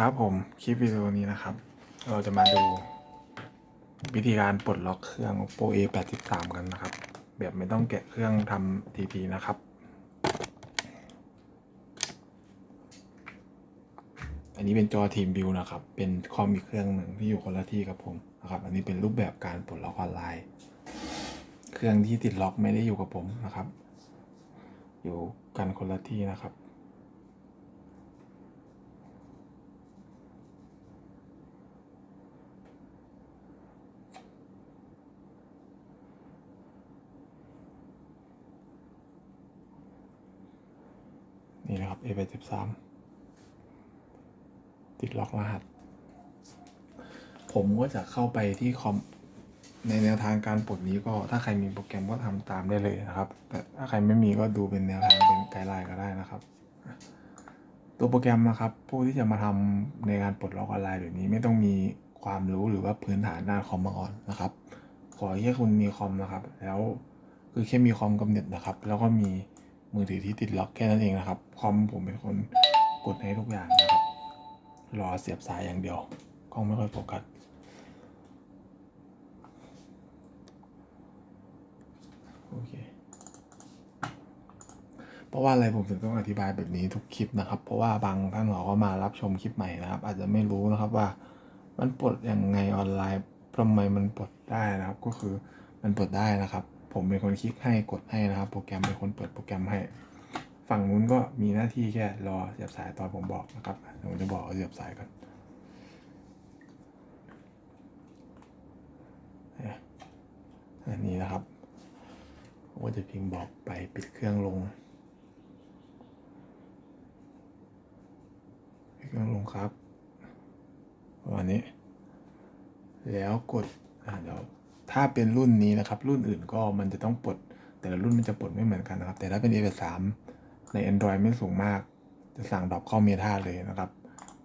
ครับผมคลิปวิดีโอนี้นะครับ เราจะมาดูวิธีการปลดล็อกเครื่อง Oppo A 8 3กันนะครับ แบบไม่ต้องแกะเครื่องทำทีทีนะครับ อันนี้เป็นจอทีมบิวนะครับ เป็นคอมอีกเครื่องหนึ่งที่อยู่คนละที่กับผมนะครับ อันนี้เป็นรูปแบบการปลดล็อกออนไลน์ เครื่องที่ติดล็อกไม่ได้อยู่กับผมนะครับ อยู่กันคนละที่นะครับ นะครับ A 8 3 ติดล็อกรหัส ผมก็จะเข้าไปที่คอมในแนวทางการปลดนี้ก็ถ้าใครมีโปรแกรมก็ทำตามได้เลยนะครับ แต่ถ้าใครไม่มีก็ดูเป็นแนวทางเป็นไกด์ไลน์ก็ได้นะครับ ตัวโปรแกรมนะครับผู้ที่จะมาทำในการปลดล็อกออนไลน์เดี๋ยวนี้ไม่ต้องมีความรู้หรือว่าพื้นฐานด้านคอมมาก่อนนะครับ ขอแค่คุณมีคอมนะครับ แล้วคือแค่มีคอมกับเน็ตนะครับ แล้วก็มี มือถือที่ติดล็อกแค่นั้นเองนะครับ คอมผมเป็นคนกดให้ทุกอย่างนะครับ รอเสียบสายอย่างเดียวกล้องไม่ค่อยโฟกัสโอเคเพราะว่าอะไรผมถึงต้องอธิบายแบบนี้ทุกคลิปนะครับ เพราะว่าบางท่านเขาก็มารับชมคลิปใหม่นะครับ อาจจะไม่รู้นะครับว่ามันปลดยังไงออนไลน์ทำไมมันปลดได้นะครับ ก็คือมันปลดได้นะครับ ผมเป็นคนคลิกให้กดให้นะครับ โปรแกรมเป็นคนเปิดโปรแกรมให้ ฝั่งนู้นก็มีหน้าที่แค่รอเสียบสายตอนผมบอกนะครับเดี๋ยวผมจะบอกเสียบสายก่อนอันนี้นะครับผมก็จะพิมพ์บอกไปปิดเครื่องลงปิดเครื่องลงครับประมาณนี้ แล้วกดอ่าเดี๋ยว ถ้าเป็นรุ่นนี้นะครับ รุ่นอื่นก็มันจะต้องปลด แต่ละรุ่นมันจะปลดไม่เหมือนกันนะครับ แต่ถ้าเป็น A 8 3ใน Android ไม่สูงมาก จะสั่งดรอปเข้าเมทาเลยนะครับ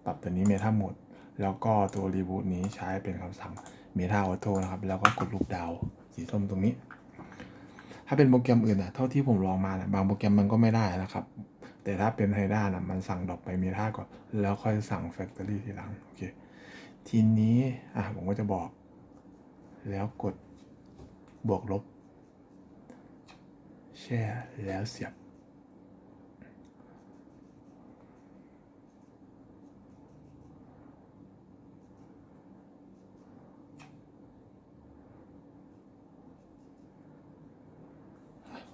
ปรับตัวนี้เมทาหมด แล้วก็ตัวรีบูตนี้ใช้เป็นคำสั่งเมทาออโต้นะครับ แล้วก็กดลูกดาวสีส้มตรงนี้ ถ้าเป็นโปรแกรมอื่นอะ เท่าที่ผมลองมานะบางโปรแกรมมันก็ไม่ได้นะครับ แต่ถ้าเป็นไฮด้านะมันสั่งดรอปไปเมทาก่อน แล้วค่อยสั่งแฟคทอรี่ทีหลัง โอเค ทีนี้ อะ ผมก็จะบอก แล้วกดบวกลบ แช่แล้วเสียบ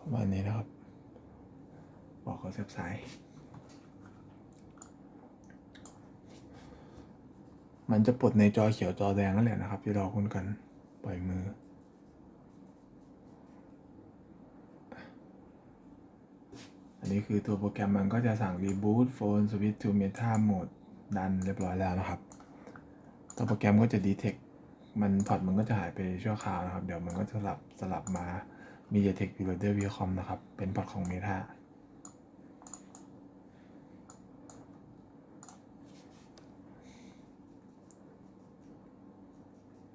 ประมาณนี้นะครับ บอกเขาเสียบสาย มันจะปลดในจอเขียวจอแดงนั่นแหละนะครับ ที่เราคุ้นกัน ปล่อยมือ อันนี้คือตัวโปรแกรมมันก็จะสั่ง Reboot Phone Switch to Meta Mode ดันเรียบร้อยแล้วนะครับ ตัวโปรแกรมก็จะ detect มันพอร์ตมันก็จะหายไปชั่วคราวนะครับ เดี๋ยวมันก็จะสลับสลับมา MediaTek Reloader vcom นะครับ เป็นพอร์ตของ Meta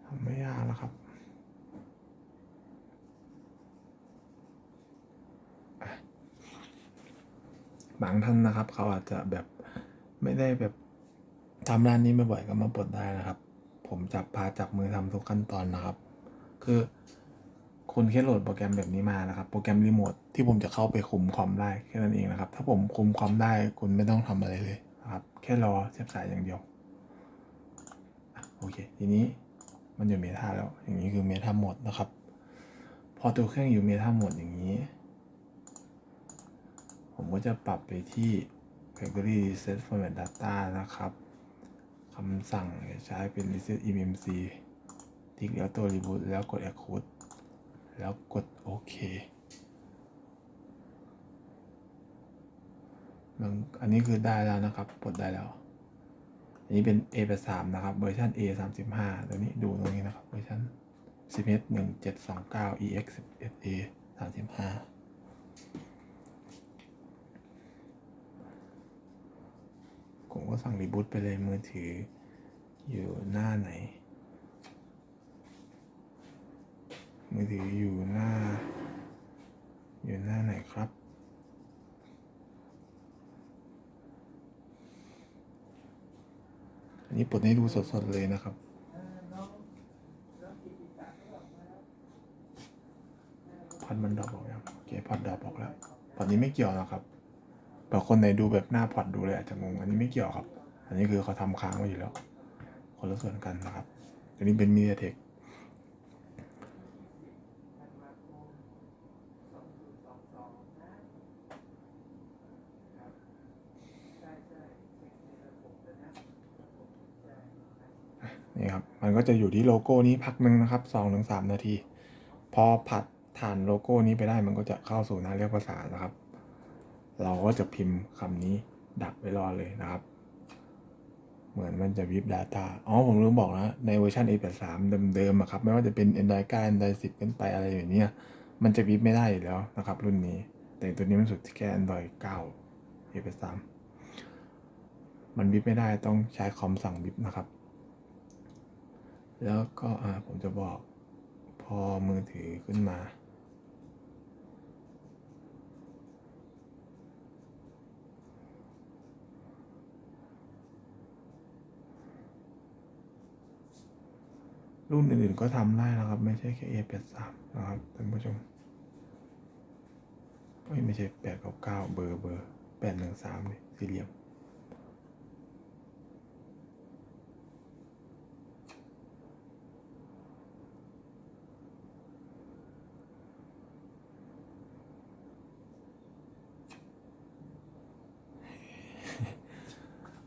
ทำไม่ยาก นะครับบางท่านนะครับ เขาอาจจะแบบไม่ได้แบบทำร้านนี้ไม่บ่อยก็มาปลดได้นะครับ ผมจับพาจับมือทำทุกขั้นตอนนะครับ คือคุณแค่โหลดโปรแกรมแบบนี้มานะครับ โปรแกรมรีโมทที่ผมจะเข้าไปคุมคอมได้แค่นั้นเองนะครับ ถ้าผมคุมคอมได้คุณไม่ต้องทำอะไรเลยนะครับ แค่รอเสียบสายอย่างเดียวโอเค ทีนี้ มันอยู่เมทาแล้ว อย่างนี้คือเมทาหมดนะครับ พอตัวเครื่องอยู่เมทาหมดอย่างนี้ ผมก็จะปรับไปที่ Factory Reset Format Data นะครับคำสั่งใช้เป็น Reset eMMC ทิ้ง Auto Reboot แล้วกด Accord แล้วกดโอเคมันอันนี้คือได้แล้วนะครับปลดได้แล้ว อันนี้เป็น A 8 3 นะครับเวอร์ชัน A 3 5 ตัวนี้ดูตรงนี้นะครับเวอร์ชัน11 1729 EX 11 A 35ผมก็สั่งรีบูตไปเลยมือถืออยู่หน้าไหน มือถืออยู่หน้า อยู่หน้าไหนครับ นนี้ปลดให้ดูสดๆเลยนะครับพอดมันดรอปออกแล้วโอเคพอดดรอปออกแล้วพอดนี้ไม่เกี่ยวนะครับบางคนไหนดูแบบหน้าพอดดูเลยอาจจะงงอันนี้ไม่เกี่ยวครับ อันนี้คือเขาทำค้างไว้อยู่แล้ว คนละส่วนกันนะครับอันนี้เป็นมีเดียเทค นี่ครับ มันก็จะอยู่ที่โลโก้นี้พักหนึ่งนะครับสองถึงสามนาที พอผัดผ่านโลโก้นี้ไปได้มันก็จะเข้าสู่หน้าเรียกภาษานะครับ เราก็จะพิมพ์คำนี้ดักไว้รอเลยนะครับ เหมือนมันจะวิบ Data อ๋อผมลืมบอกนะ ในเวอร์ชัน A83 เดิมๆอะครับ ไม่ว่าจะเป็น Android 9 Android 10ขึ้นไปอะไรอย่างเนี้ยมันจะวิบไม่ได้แล้วนะครับ รุ่นนี้ แต่ตัวนี้มันสุดที่แค่ Android 9 A83 มันวิบไม่ได้ต้องใช้คอมสั่งวิบนะครับ แล้วก็อ่าผมจะบอกพอมือถือขึ้นมา รุ่นอื่นๆก็ทำได้นะครับ ไม่ใช่แค่ A83 นะครับท่านผู้ชมไม่ใช่ 899 เบอร์เบอร์813เลยสี่เหลี่ยม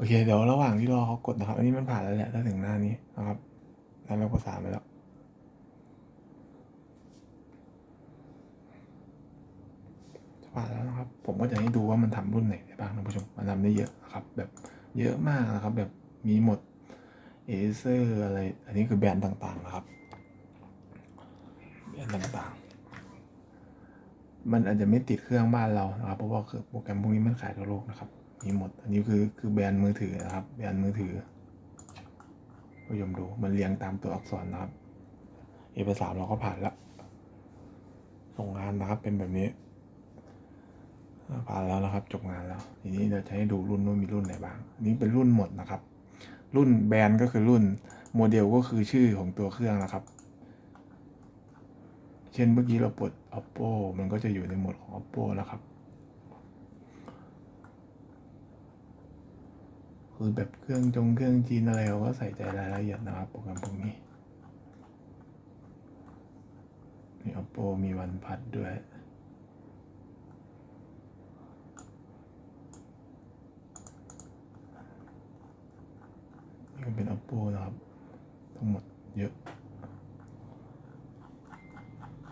อเค เดี๋ยวระหว่างที่รอเขากดนะครับ อันนี้มันผ่านแล้วแหละถ้าถึงหน้านี้นะครับนั้นเราก็สามไปแล้วผ่านแล้วนะครับ ผมก็จะให้ดูว่ามันทำรุ่นไหนได้บ้างนะผู้ชม มันทำได้เยอะนะครับ แบบเยอะมากนะครับ แบบมีหมดเอเซอร์อะไร อันนี้คือแบรนด์ต่างๆนะครับ แบรนด์ต่างๆ มันอาจจะไม่ติดเครื่องบ้านเรานะครับ เพราะว่าคือโปรแกรมพวกนี้มันขายทั่วโลกนะครับ มีหมด อันนี้คือคือแบรนด์มือถือนะครับ แบรนด์มือถือผู้ชมดูมันเรียงตามตัวอักษรนะครับ เอกสารเราก็ผ่านแล้วส่งงานนะครับเป็นแบบนี้ ผ่านแล้วนะครับ จบงานแล้ว ทีนี้เราจะให้ดูรุ่นว่ามีรุ่นไหนบ้าง นี่เป็นรุ่นหมดนะครับ รุ่นแบรนด์ก็คือรุ่นโมเดลก็คือชื่อของตัวเครื่องนะครับ เช่นเมื่อกี้เราปลด oppo มันก็จะอยู่ในหมดของ oppo นะครับ คือแบบเครื่องจงเครื่องจีนอะไรเราก็ใส่ใจรายละเอียดนะครับโปรแกรมพวกนี้มี oppo มีวันพัดด้วยนี่ก็เป็น oppo นะครับ ทั้งหมดเยอะ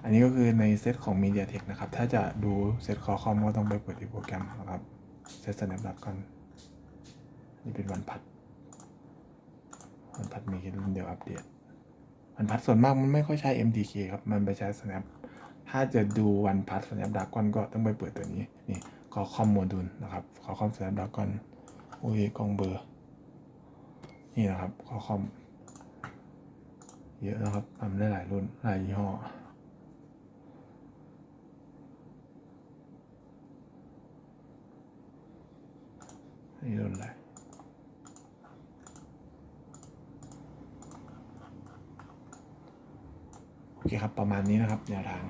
อันนี้ก็คือในเซตของ MediaTek นะครับ ถ้าจะดูเซตคอคอมก็ต้องไปเปิดที่โปรแกรมนะครับ เซต Snapdragon นี่เป็นวันพัด วันพัดมีแค่รุ่นเดียวอัปเดต วันพัดส่วนมากมันไม่ค่อยใช้ MTK ครับ มันไปใช้ Snap ถ้าจะดูวันพัด Snapdragon ก็ต้องไปเปิดตัวนี้ นี่คอคอมโมดูลนะครับคอคอม Snapdragon โอ้ยกล้องเบอร์ นี่นะครับคอคอม เยอะนะครับทำได้หลายรุ่น หลายยี่ห้อนี่รุ่นอะไร โอ เคครับ ประมาณนี้นะครับแนวทาง